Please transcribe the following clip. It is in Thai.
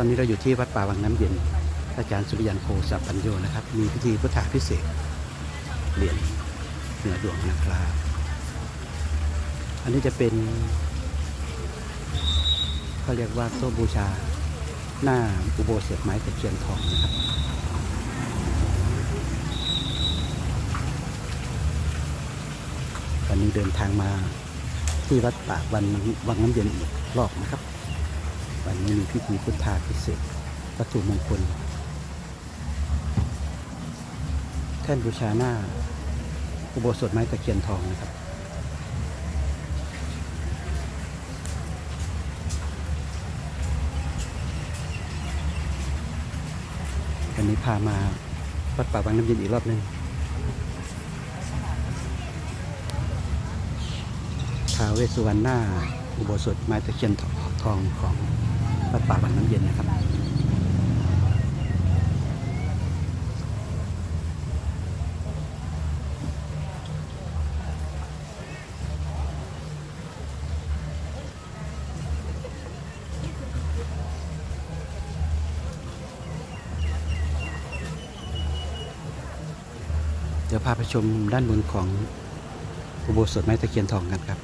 ตอนนี้เราอยู่ที่วัดป่าวังน้ำเย็น อาจารย์สุริยันโคสัพพัญโยนะครับ มีพิธีพุทธาพิเศษเหรียญเหนือดวงนะครับ อันนี้จะเป็นเขาเรียกว่าโต๊ะบูชา หน้าอุโบสถไม้ตะเคียนทองนะครับวันนี้เดินทางมาที่วัดป่าวันวังน้ำเย็นอีกรอบนะครับ วันนี้มีพิธีพุทธาพิเศษวัตถุมงคลแท่นบูชาหน้าอุโบสถไม้ตะเคียนทองนะครับ วันนี้พามาวัดป่าวังน้ำเย็นอีกรอบหนึ่งท้าวเวสสุวรรณหน้าอุโบสถไม้ตะเคียนทองของ วัดป่าวังน้ำเย็นนะครับเดี๋ยวพาไปชมด้านบนของอุโบสถไม้ตะเคียนทองกันครับ